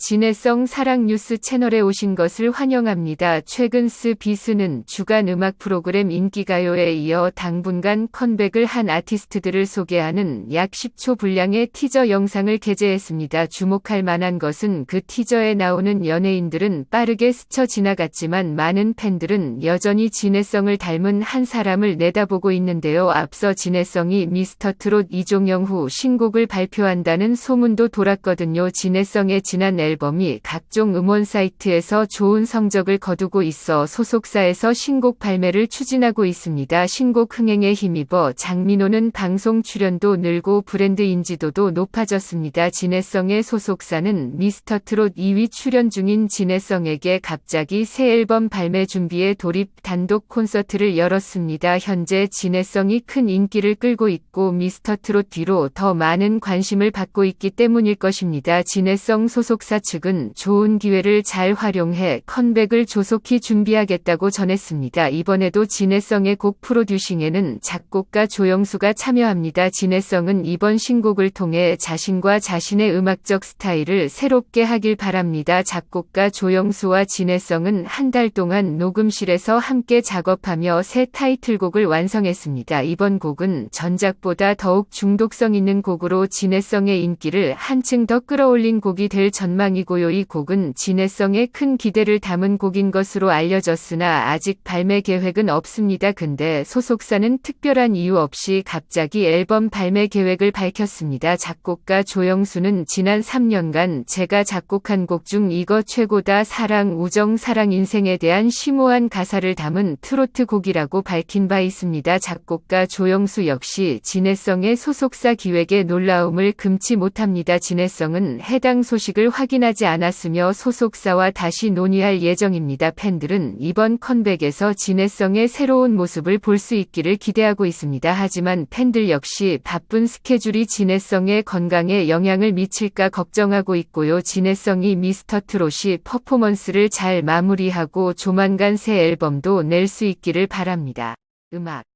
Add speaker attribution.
Speaker 1: 진해성 사랑 뉴스 채널에 오신 것을 환영합니다. 최근 스 비스는 주간 음악 프로그램 인기가요에 이어 당분간 컴백을 한 아티스트들을 소개하는 약 10초 분량의 티저 영상을 게재했습니다. 주목할 만한 것은 그 티저에 나오는 연예인들은 빠르게 스쳐 지나갔지만 많은 팬들은 여전히 진해성을 닮은 한 사람을 내다보고 있는데요. 앞서 진해성이 미스터 트롯 이종영 후 신곡을 발표한다는 소문도 돌았거든요. 진해성의 지난 앨범이 각종 음원 사이트에서 좋은 성적을 거두고 있어 소속사에서 신곡 발매를 추진하고 있습니다. 신곡 흥행에 힘입어 장민호는 방송 출연도 늘고 브랜드 인지도도 높아졌습니다. 진해성의 소속사는 미스터 트롯 2위 출연 중인 진해성에게 갑자기 새 앨범 발매 준비에 돌입 단독 콘서트를 열었습니다. 현재 진해성이 큰 인기를 끌고 있고 미스터 트롯 뒤로 더 많은 관심을 받고 있기 때문일 것입니다. 진해성 소속사 측은 좋은 기회를 잘 활용해 컴백을 조속히 준비하겠다고 전했습니다. 이번에도 진해성의 곡 프로듀싱에는 작곡가 조영수가 참여합니다. 진해성은 이번 신곡을 통해 자신과 자신의 음악적 스타일을 새롭게 하길 바랍니다. 작곡가 조영수와 진해성은 한 달 동안 녹음실에서 함께 작업하며 새 타이틀곡을 완성했습니다. 이번 곡은 전작보다 더욱 중독성 있는 곡으로 진해성의 인기를 한층 더 끌어올린 곡이 될 전망 이고요. 이 곡은 진해성의 큰 기대를 담은 곡인 것으로 알려졌으나 아직 발매 계획은 없습니다. 근데 소속사는 특별한 이유 없이 갑자기 앨범 발매 계획을 밝혔습니다. 작곡가 조영수는 지난 3년간 제가 작곡한 곡 중 이거 최고다 사랑, 우정, 사랑, 인생에 대한 심오한 가사를 담은 트로트 곡이라고 밝힌 바 있습니다. 작곡가 조영수 역시 진해성의 소속사 기획에 놀라움을 금치 못합니다. 진해성은 해당 소식을 확인 하지 않았으며 소속사와 다시 논의할 예정입니다. 팬들은 이번 컴백에서 진해성의 새로운 모습을 볼 수 있기를 기대하고 있습니다. 하지만 팬들 역시 바쁜 스케줄이 진해성의 건강에 영향을 미칠까 걱정하고 있고요. 진해성이 미스터 트롯이 퍼포먼스를 잘 마무리하고 조만간 새 앨범도 낼 수 있기를 바랍니다. 음악